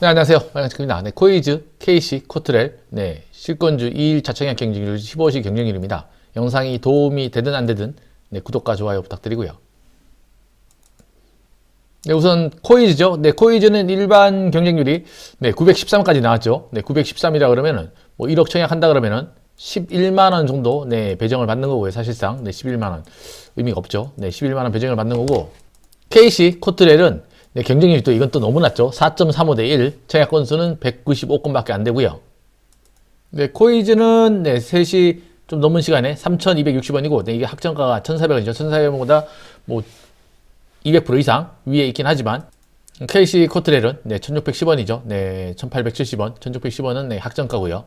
네, 안녕하세요. 반갑습니다. 네, 코이즈, KC, 코트렐, 네, 실권주 2일 자청약 경쟁률 15시 경쟁률입니다. 영상이 도움이 되든 안 되든, 네, 구독과 좋아요 부탁드리고요. 네, 우선 코이즈죠. 네, 코이즈는 일반 경쟁률이 네, 913까지 나왔죠. 네, 913이라 그러면은 뭐 1억 청약한다 그러면은 11만 원 정도 네, 배정을 받는 거고요. 사실상 네, 11만 원 의미가 없죠. 네, 11만 원 배정을 받는 거고 KC 코트렐은 네, 경쟁률이 또 이건 또 너무 낮죠. 4.35 대 1. 청약 건수는 195건밖에 안 되고요. 네, 코이즈는 네, 3시 좀 넘은 시간에 3,260원이고 네, 이게 학정가가 1,400원이죠. 1,400원보다 뭐 200% 이상 위에 있긴 하지만 KC 코트렐은 네, 1,610원이죠. 네, 1,870원. 1,610원은 네, 학정가고요.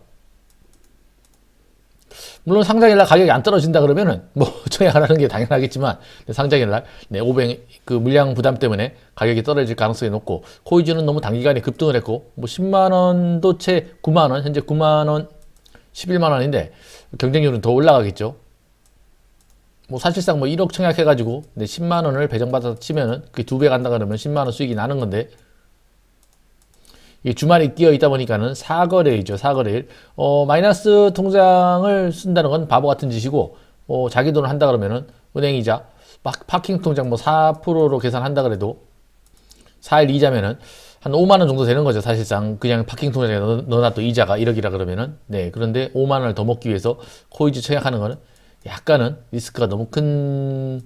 물론 상장일날 가격이 안 떨어진다 그러면은 뭐 청약을 하는 게 당연하겠지만 네, 상장일날 네, 500그 물량 부담 때문에 가격이 떨어질 가능성이 높고 코이즈는 너무 단기간에 급등을 했고 뭐 10만 원도 채 9만 원 현재 9만 원 11만 원인데 경쟁률은 더 올라가겠죠. 뭐 사실상 뭐 1억 청약해 가지고 네, 10만 원을 배정받아서 치면은 그게 두배 간다 그러면 10만 원 수익이 나는 건데 이 주말에 끼어 있다 보니까는 사거래이죠, 사거래일. 어, 마이너스 통장을 쓴다는 건 바보 같은 짓이고, 어, 자기 돈을 한다 그러면은 은행이자, 파, 파킹 통장 뭐 4%로 계산한다 그래도 4일 이자면은 한 5만 원 정도 되는 거죠, 사실상. 그냥 파킹 통장에 넣- 넣어놔도 이자가 1억이라 그러면은. 네, 그런데 5만 원을 더 먹기 위해서 코이즈 청약하는 거는 약간은 리스크가 너무 큰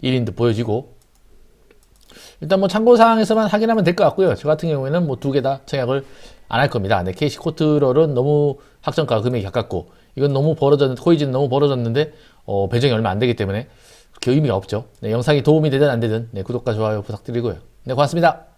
일인 듯 보여지고, 일단 뭐 참고사항에서만 확인하면 될 것 같고요. 저 같은 경우에는 뭐 두 개 다 청약을 안 할 겁니다. 네, KC 코트롤은 너무 확정가 금액이 가깝고 이건 너무 벌어졌는데 코이즈는 너무 벌어졌는데 어, 배정이 얼마 안 되기 때문에 그렇게 의미가 없죠. 네, 영상이 도움이 되든 안 되든 네, 구독과 좋아요 부탁드리고요. 네, 고맙습니다.